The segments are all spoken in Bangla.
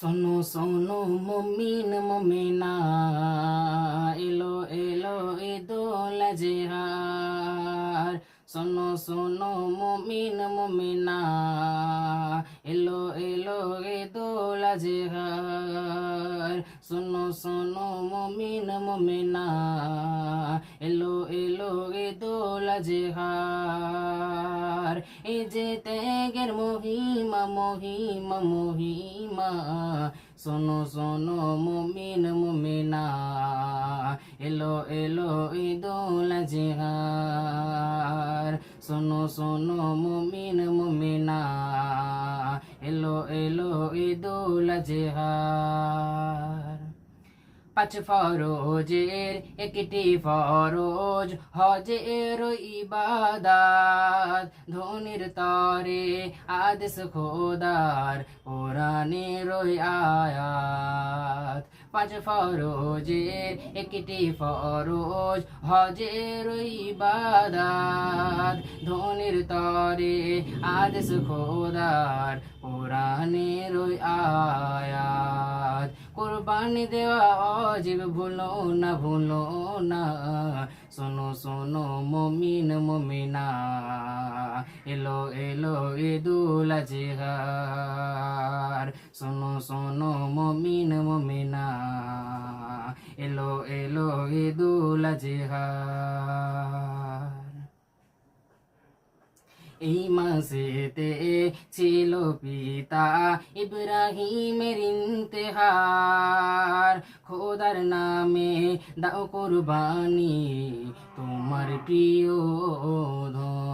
শোনো শোনো মমিন মমিনা। এলো এলো এ দোল জেহার। শোনো শোনো মমিন মমিনা। এলো এলো এ দোল জেহার শোনো শোনো মমিন, মমিনা। এলো এলো এ দোল জেহার এ যে ত্যাগের মহিমা মহিমা মহিমা। শোনো শোনো মুমিন, মুমিনা। এলো এলো ঈদুল জিহার শোনো শোনো মুমিন, মুমিনা। জিহার পাঁচ ফরোজের একটি ফরোজ হজের ইবাদাত ধনির তরে আদেশ খোদার কোরআনের আয়াত। পাঁচ ফরোজের একটি ফরোজ, হজের ইবাদাত, ধনির তরে, আদেশ খোদার, কোরআনের আয়াত। কোরবানি দেওয়া অজীব ভুলো না ভুলো না। শোনো শোনো, মমিন, মমিনা। এলো এলো, ঈদুল জিহার শোনো মমিন মমিনা। এলো এলো ঈদুল এই মাসেতে ছিল পিতা ইব্রাহিমের ইন্তেহার। খোদার নামে দাও কুরবানি, তোমার প্রিয় ধন।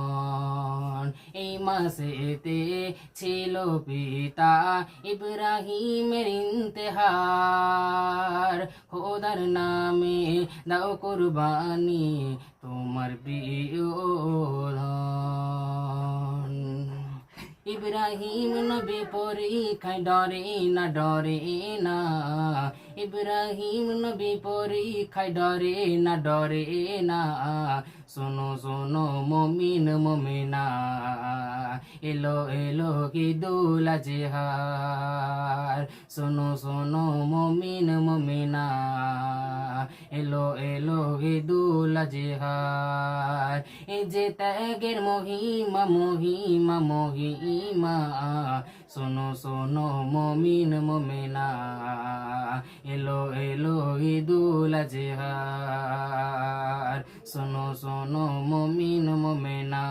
এই মাসেতে ছিল পিতা ইব্রাহিমের ইন্তেহার। খোদার নামে দাও কুরবানি তোমার প্রিয় ইব্রাহিম নবী পরীক্ষায় ডরে না ডরে না। ইব্রাহিম নবী পরীক্ষায় ডরে না ডরে না। শোনো শোনো, মমিন, মমিনা। এলো এলো কি দোলা জেহার? শোনো শোনো, মমিন, মমিনা। এলো এলো গে দোলা জেহার এ যে ত্যাগের মহিমা মহিমা মহিমা। শোনো শোনো, মমিন, মমিনা। এলো এলো ঈদুল জেহার শোনো শোনো, মমিন, মমিনা।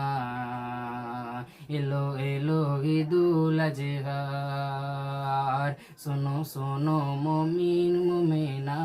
এলো এলো ঈদুল জেহার শোনো শোনো, মমিন, মমিনা।